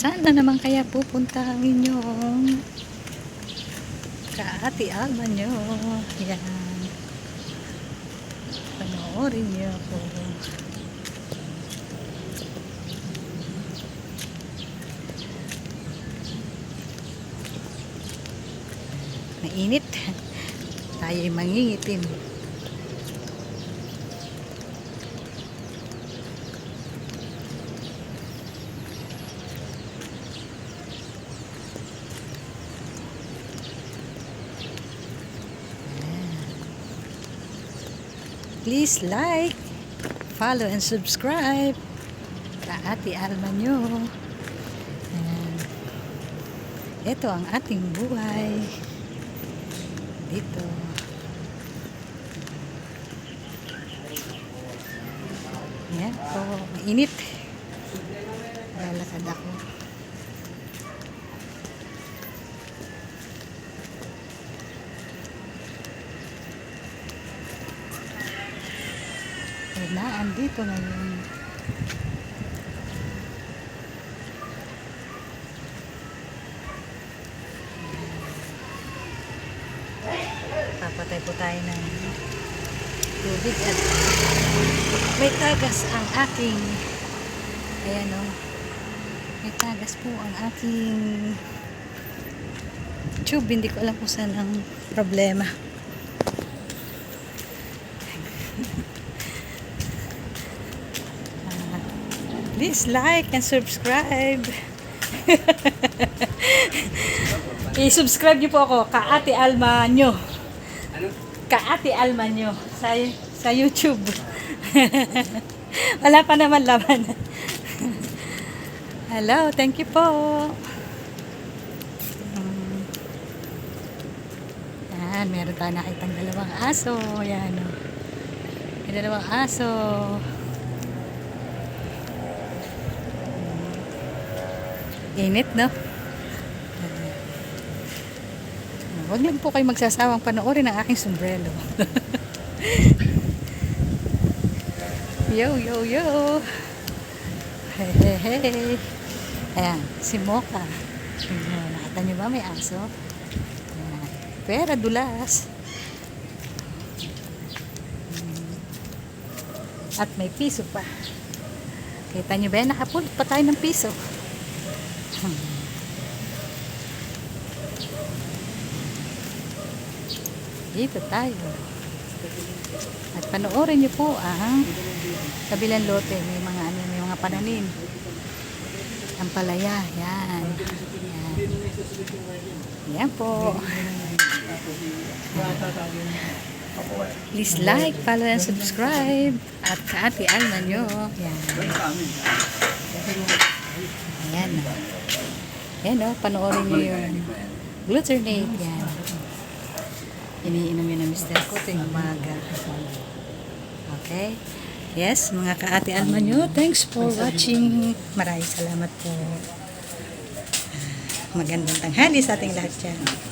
Saan na naman kaya pupunta ang inyong kaati alma nyo? Yan. Panoorin niyo ako. Mainit. Tayo'y mangingitim. Please like, follow, and subscribe. Kaati Alma nyo. Ito ang ating buhay. Dito. Ayan po. Mainit. Lalakad ako. Ayan na, andito ngayon. Papatay po tayo ng tubig at may tagas ang aking ayan o may tagas po ang aking tube hindi ko alam kung saan ang problema please like and subscribe. I-subscribe niyo po ako. Kaati Alma nyo. Kaati Alma nyo sa, sa YouTube. Wala pa naman laman hello thank you po. Um, yan meron tayo nakitang dalawang aso. Yan o may dalawang aso init no Huwag niyo po kayo magsasawang panoorin ang aking sombrero. yo, yo, yo. Hey, hey, hey. Ayan, si Mocha. Nakita niyo ba may aso? Pera, dulas. At may piso pa. Kita niyo ba? Nakapulot pa tayo ng piso. Dito tayo. At panoorin niyo po ang kabilang lote. May mga ano, may mga pananim. Ang palaya. Yan. Yan. Yan po. Please like, follow, and subscribe. At kaati Alma nyo. Yan. Ayan. Ayan o, panoorin nyo yung glutamate. Yan. Iniinom yun ng Mr. ko tuwing umaga. Okay? Yes, mga kaati Alma nyo, thanks for watching. Maraming salamat po. Magandang tanghali sa ating lahat dyan.